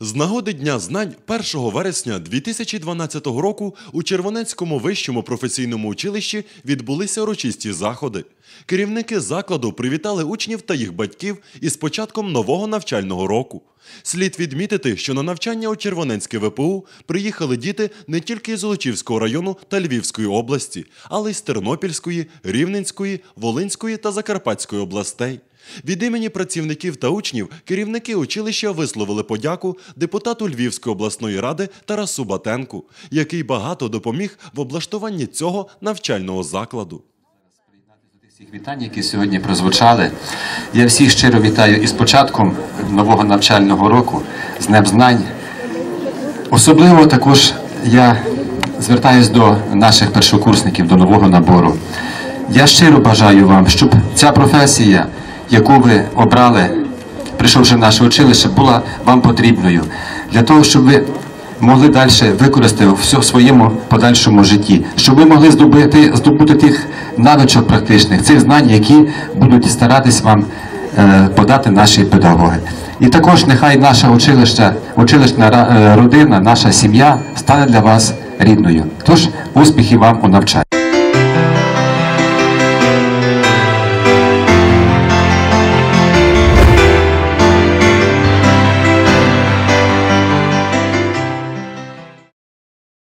З нагоди Дня знань 1 вересня 2012 року у Червонецькому вищому професійному училищі відбулися урочисті заходи. Керівники закладу привітали учнів та їх батьків із початком нового навчального року. Слід відмітити, що на навчання у Червоненське ВПУ приїхали діти не тільки з Золочівського району та Львівської області, але й з Тернопільської, Рівненської, Волинської та Закарпатської областей. Від імені працівників та учнів керівники училища висловили подяку депутату Львівської обласної ради Тарасу Батенку, який багато допоміг в облаштуванні цього навчального закладу. Всіх вітань, які сьогодні прозвучали. Я всіх щиро вітаю із початком нового навчального року, з Днем знань. Особливо також я звертаюсь до наших першокурсників, до нового набору. Я щиро бажаю вам, щоб ця професія, яку ви обрали, прийшовши в наше училище, була вам потрібною для того, щоб ви могли далі використати все в своєму подальшому житті, щоб ви могли здобути, здобути тих навичок практичних, цих знань, які будуть старатись вам подати наші педагоги. І також нехай наша училища, училищна е, родина, наша сім'я стане для вас рідною. Тож успіхів вам у навчанні.